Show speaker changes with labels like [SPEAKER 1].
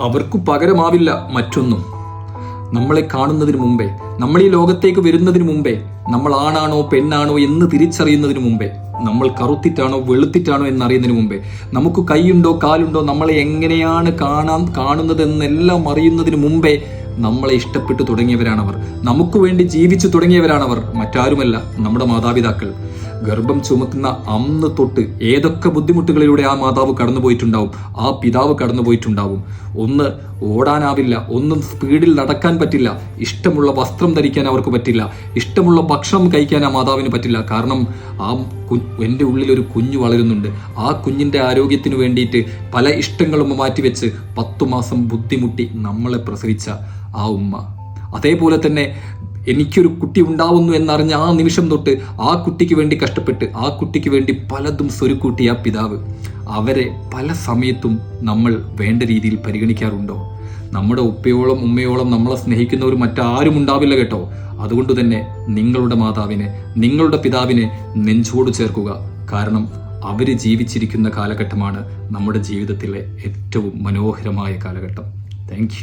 [SPEAKER 1] അവർക്ക് പകരമാവില്ല മറ്റൊന്നും. നമ്മളെ കാണുന്നതിന് മുമ്പേ നമ്മൾ ഈ ലോകത്തേക്ക് വരുന്നതിന് മുമ്പേ നമ്മൾ ആണാണോ പെണ്ണാണോ എന്ന് തിരിച്ചറിയുന്നതിന് മുമ്പേ നമ്മൾ കറുത്തിട്ടാണോ വെളുത്തിട്ടാണോ എന്നറിയുന്നതിന് മുമ്പേ നമുക്ക് കൈയുണ്ടോ കാലുണ്ടോ നമ്മളെ എങ്ങനെയാണ് കാണാൻ കാണുന്നതെന്നെല്ലാം അറിയുന്നതിന് മുമ്പേ നമ്മളെ ഇഷ്ടപ്പെട്ടു തുടങ്ങിയവരാണവർ. നമുക്ക് വേണ്ടി ജീവിച്ചു തുടങ്ങിയവരാണവർ. മറ്റാരുമല്ല. നമ്മുടെ മാതാപിതാക്കൾ. ഗർഭം ചുമക്കുന്ന അന്ന് തൊട്ട് ഏതൊക്കെ ബുദ്ധിമുട്ടുകളിലൂടെ ആ മാതാവ് കടന്നുപോയിട്ടുണ്ടാവും? ആ പിതാവ് കടന്നുപോയിട്ടുണ്ടാവും. ഒന്ന് ഓടാനാവില്ല ഒന്നും സ്പീഡിൽ നടക്കാൻ പറ്റില്ല ഇഷ്ടമുള്ള വസ്ത്രം ധരിക്കാൻ അവർക്ക് പറ്റില്ല ഇഷ്ടമുള്ള ഭക്ഷണം കഴിക്കാൻ ആ മാതാവിന് പറ്റില്ല. കാരണം ആ എന്റെ ഉള്ളിൽ ഒരു കുഞ്ഞു വളരുന്നുണ്ട്. ആ കുഞ്ഞിന്റെ ആരോഗ്യത്തിന് വേണ്ടിയിട്ട് പല ഇഷ്ടങ്ങളും മാറ്റിവെച്ച് പത്തു മാസം ബുദ്ധിമുട്ടി നമ്മളെ പ്രസവിച്ച ആ ഉമ്മ. അതേപോലെ തന്നെ എനിക്കൊരു കുട്ടി ഉണ്ടാവുന്നു എന്നറിഞ്ഞ ആ നിമിഷം തൊട്ട് ആ കുട്ടിക്ക് വേണ്ടി കഷ്ടപ്പെട്ട് ആ കുട്ടിക്ക് വേണ്ടി പലതും സ്വരുക്കൂട്ടിയ പിതാവ്. അവരെ പല സമയത്തും നമ്മൾ വേണ്ട രീതിയിൽ പരിഗണിക്കാറുണ്ടോ? നമ്മുടെ ഉപ്പയോളം ഉമ്മയോളം നമ്മളെ സ്നേഹിക്കുന്നവർ മറ്റാരും ഉണ്ടാവില്ല കേട്ടോ. അതുകൊണ്ട് തന്നെ നിങ്ങളുടെ മാതാവിനെ നിങ്ങളുടെ പിതാവിനെ നെഞ്ചോട് ചേർക്കുക. കാരണം അവർ ജീവിച്ചിരിക്കുന്ന കാലഘട്ടമാണ് നമ്മുടെ ജീവിതത്തിലെ ഏറ്റവും മനോഹരമായ കാലഘട്ടം. താങ്ക്